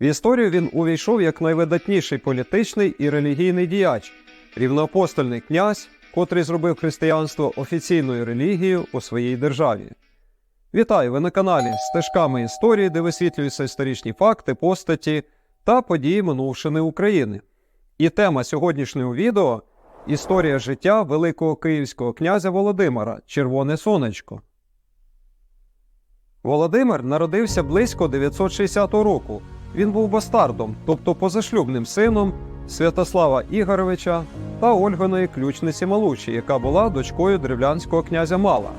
В історію він увійшов як найвидатніший політичний і релігійний діяч, рівноапостольний князь, котрий зробив християнство офіційною релігією у своїй державі. Вітаю! Ви на каналі Стежками історії, де висвітлюються історичні факти, постаті та події минувшини України. І тема сьогоднішнього відео історія життя великого київського князя Володимира Червоне Сонечко. Володимир народився близько 960 року. Він був бастардом, тобто позашлюбним сином Святослава Ігоровича та Ольгиної ключниці Малучі, яка була дочкою древлянського князя Мала.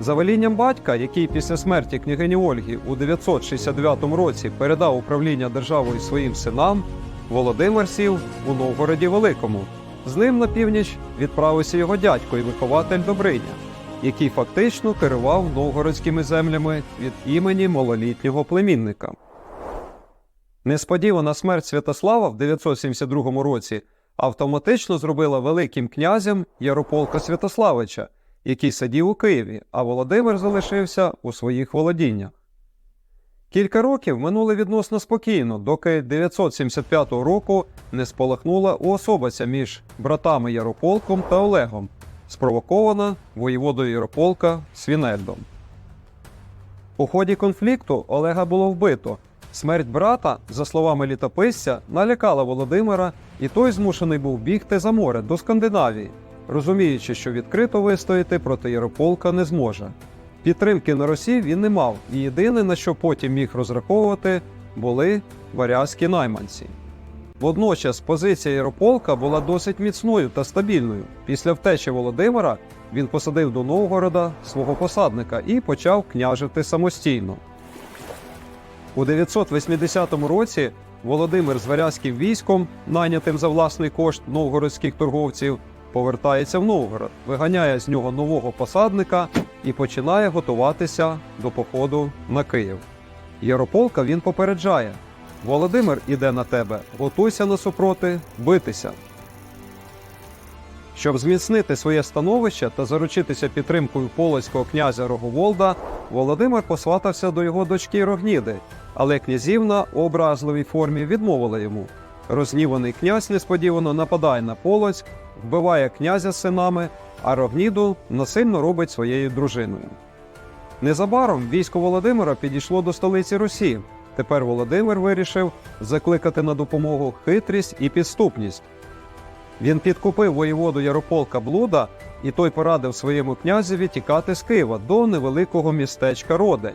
За велінням батька, який після смерті княгині Ольги у 969 році передав управління державою своїм синам, Володимир сів у Новгороді Великому. З ним на північ відправився його дядько і вихователь Добриня, який фактично керував новгородськими землями від імені малолітнього племінника. Несподівана смерть Святослава в 972 році автоматично зробила великим князем Ярополка Святославича, який сидів у Києві, а Володимир залишився у своїх володіннях. Кілька років минули відносно спокійно, доки 975 року не спалахнула уособиця між братами Ярополком та Олегом, спровокована воєводою Ярополка Свінельдом. У ході конфлікту Олега було вбито. Смерть брата, за словами літописця, налякала Володимира, і той змушений був бігти за море до Скандинавії, розуміючи, що відкрито вистояти проти Ярополка не зможе. Підтримки на Росії він не мав, і єдине, на що потім міг розраховувати, були варязькі найманці. Водночас позиція Ярополка була досить міцною та стабільною. Після втечі Володимира він посадив до Новгорода свого посадника і почав княжити самостійно. У 980 році Володимир з варязьким військом, найнятим за власний кошт новгородських торговців, повертається в Новгород, виганяє з нього нового посадника і починає готуватися до походу на Київ. Ярополка він попереджає: Володимир іде на тебе, готуйся насупроти битися. Щоб зміцнити своє становище та заручитися підтримкою полоцького князя Роговолда, Володимир посватався до його дочки Рогніди, але князівна у образливій формі відмовила йому. Розніваний князь несподівано нападає на Полоцьк, вбиває князя з синами, а Рогніду насильно робить своєю дружиною. Незабаром військо Володимира підійшло до столиці Русі. Тепер Володимир вирішив закликати на допомогу хитрість і підступність. Він підкупив воєводу Ярополка Блуда, і той порадив своєму князеві тікати з Києва до невеликого містечка Родень.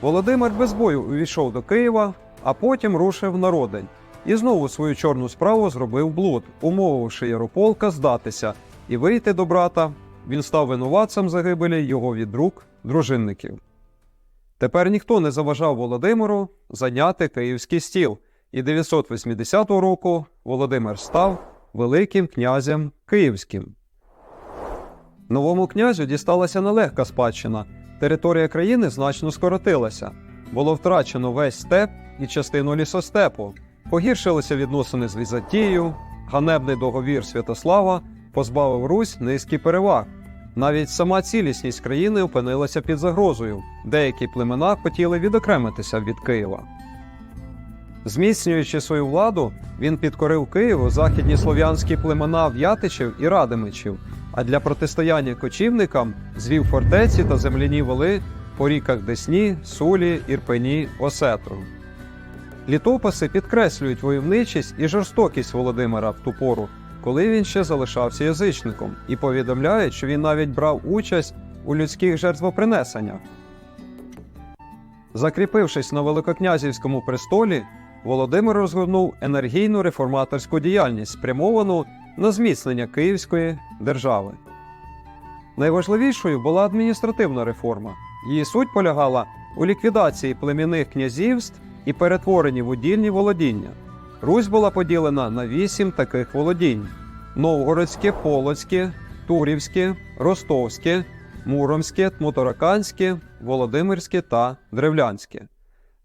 Володимир без бою увійшов до Києва, а потім рушив на Родень. І знову свою чорну справу зробив блуд, умовивши Ярополка здатися і вийти до брата. Він став винуватцем загибелі його від рук дружинників. Тепер ніхто не заважав Володимиру зайняти київський стіл, і 980 року Володимир став Великим князем Київським. Новому князю дісталася нелегка спадщина. Територія країни значно скоротилася. Було втрачено весь степ і частину лісостепу. Погіршилися відносини з Візантією, ганебний договір Святослава позбавив Русь низки переваг. Навіть сама цілісність країни опинилася під загрозою. Деякі племена хотіли відокремитися від Києва. Зміцнюючи свою владу, він підкорив Києву західні слов'янські племена В'ятичів і Радимичів, а для протистояння кочівникам звів фортеці та земляні вали по ріках Десні, Сулі, Ірпені, Осетру. Літописи підкреслюють войовничість і жорстокість Володимира в ту пору, коли він ще залишався язичником, і повідомляють, що він навіть брав участь у людських жертвопринесеннях. Закріпившись на Великокнязівському престолі, Володимир розгорнув енергійну реформаторську діяльність, спрямовану на зміцнення Київської держави. Найважливішою була адміністративна реформа. Її суть полягала у ліквідації племінних князівств і перетворенні в удільні володіння. Русь була поділена на вісім таких володінь: Новгородське, Полоцьке, Турівське, Ростовське, Муромське, Тмутараканське, Володимирське та Древлянське.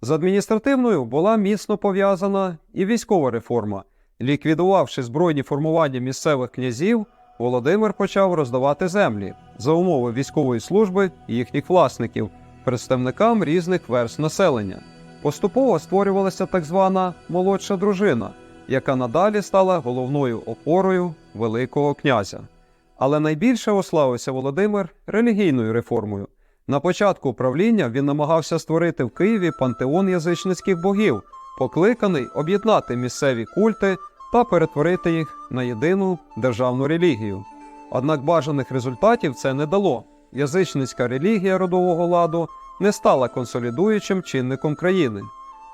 З адміністративною була міцно пов'язана і військова реформа. Ліквідувавши збройні формування місцевих князів, Володимир почав роздавати землі за умови військової служби і їхніх власників, представникам різних верст населення. Поступово створювалася так звана молодша дружина, яка надалі стала головною опорою Великого князя. Але найбільше ославився Володимир релігійною реформою. На початку правління він намагався створити в Києві пантеон язичницьких богів, покликаний об'єднати місцеві культи та перетворити їх на єдину державну релігію. Однак бажаних результатів це не дало. Язичницька релігія родового ладу не стала консолідуючим чинником країни.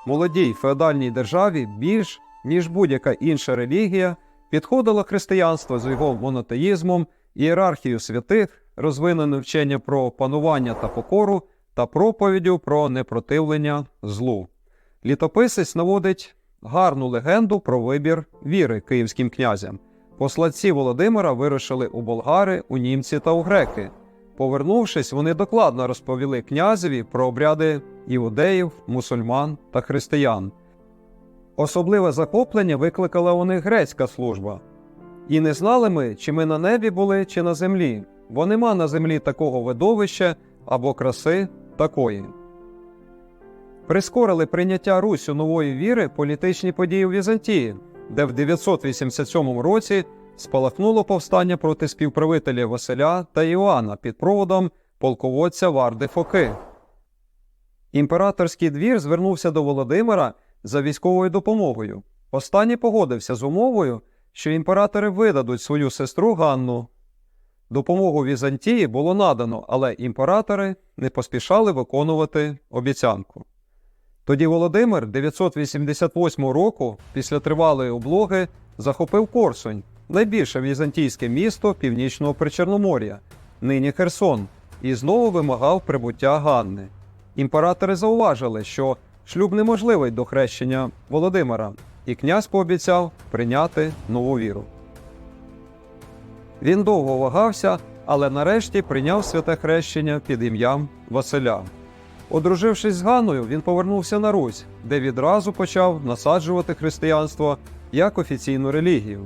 Молодій феодальній державі більш ніж будь-яка інша релігія підходило християнство з його монотеїзмом, ієрархією святих, розвинене вчення про панування та покору та проповіддю про непротивлення злу. Літописець наводить гарну легенду про вибір віри київським князям. Посланці Володимира вирушили у болгари, у німці та у греки. Повернувшись, вони докладно розповіли князеві про обряди іудеїв, мусульман та християн. Особливе захоплення викликала у них грецька служба. І не знали ми, чи ми на небі були, чи на землі, бо нема на землі такого видовища або краси такої. Прискорили прийняття Русю нової віри політичні події в Візантії, де в 987 році спалахнуло повстання проти співправителя Василя та Іоанна під проводом полководця Варди Фоки. Імператорський двір звернувся до Володимира за військовою допомогою. Останній погодився з умовою, що імператори видадуть свою сестру Ганну. Допомогу Візантії було надано, але імператори не поспішали виконувати обіцянку. Тоді Володимир 988 року, після тривалої облоги, захопив Корсунь, найбільше візантійське місто північного Причорномор'я, нині Херсон, і знову вимагав прибуття Ганни. Імператори зауважили, що шлюб неможливий до хрещення Володимира, і князь пообіцяв прийняти нову віру. Він довго вагався, але нарешті прийняв святе хрещення під ім'ям Василя. Одружившись з Ганною, він повернувся на Русь, де відразу почав насаджувати християнство як офіційну релігію.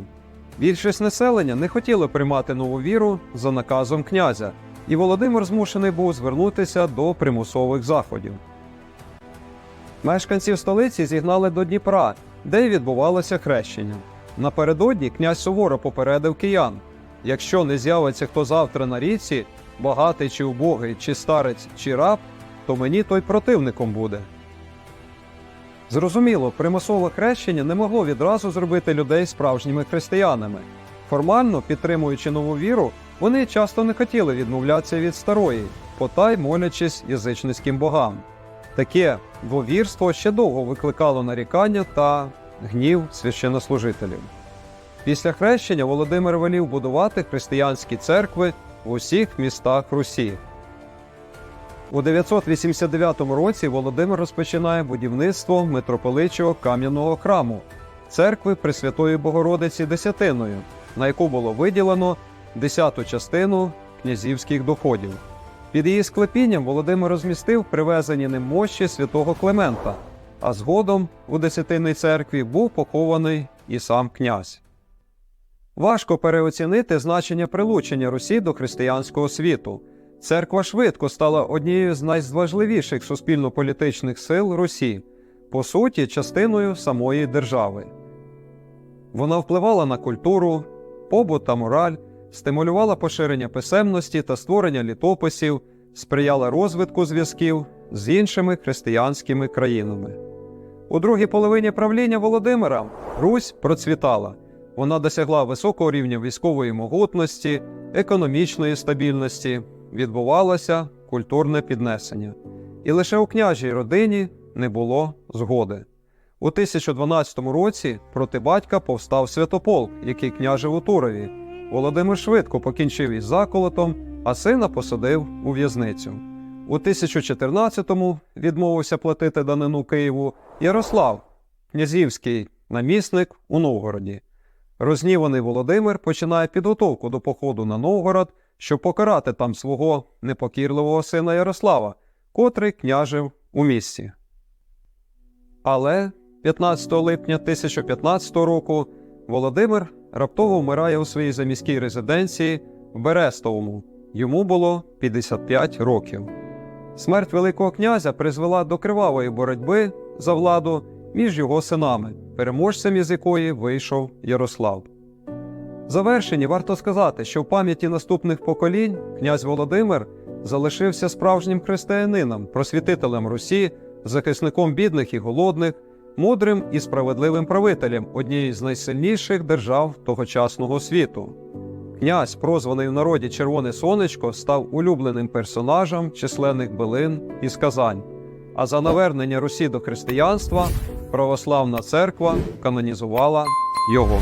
Більшість населення не хотіло приймати нову віру за наказом князя, і Володимир змушений був звернутися до примусових заходів. Мешканців столиці зігнали до Дніпра, де й відбувалося хрещення. Напередодні князь суворо попередив киян: якщо не з'явиться хто завтра на річці, багатий чи убогий, чи старець, чи раб, то мені той противником буде. Зрозуміло, примусове хрещення не могло відразу зробити людей справжніми християнами. Формально, підтримуючи нову віру, вони часто не хотіли відмовлятися від старої, потай молячись язичницьким богам. Таке двовірство ще довго викликало нарікання та гнів священнослужителів. Після хрещення Володимир велів будувати християнські церкви в усіх містах Русі. У 989 році Володимир розпочинає будівництво митрополичого кам'яного храму, церкви Пресвятої Богородиці Десятиною, на яку було виділено десяту частину князівських доходів. Під її склепінням Володимир розмістив привезені ним мощі святого Клемента, а згодом у Десятинній церкві був похований і сам князь. Важко переоцінити значення прилучення Русі до християнського світу. Церква швидко стала однією з найважливіших суспільно-політичних сил Русі, по суті, частиною самої держави. Вона впливала на культуру, побут та мораль, стимулювала поширення писемності та створення літописів, сприяла розвитку зв'язків з іншими християнськими країнами. У другій половині правління Володимира Русь процвітала. Вона досягла високого рівня військової могутності, економічної стабільності, відбувалося культурне піднесення. І лише у княжій родині не було згоди. У 1012 році проти батька повстав Святополк, який княжив у Турові. Володимир швидко покінчив із заколотом, а сина посадив у в'язницю. У 1014-му відмовився платити данину Києву Ярослав, князівський намісник у Новгороді. Розніваний Володимир починає підготовку до походу на Новгород, щоб покарати там свого непокірливого сина Ярослава, котрий княжив у місті. Але 15 липня 1015 року Володимир раптово вмирає у своїй заміській резиденції в Берестовому. Йому було 55 років. Смерть Великого князя призвела до кривавої боротьби за владу між його синами, переможцем із якої вийшов Ярослав. В завершенні варто сказати, що в пам'яті наступних поколінь князь Володимир залишився справжнім християнином, просвітителем Русі, захисником бідних і голодних, мудрим і справедливим правителем однієї з найсильніших держав тогочасного світу. Князь, прозваний в народі Червоне Сонечко, став улюбленим персонажем численних билин і сказань. А за навернення Русі до християнства православна церква канонізувала його.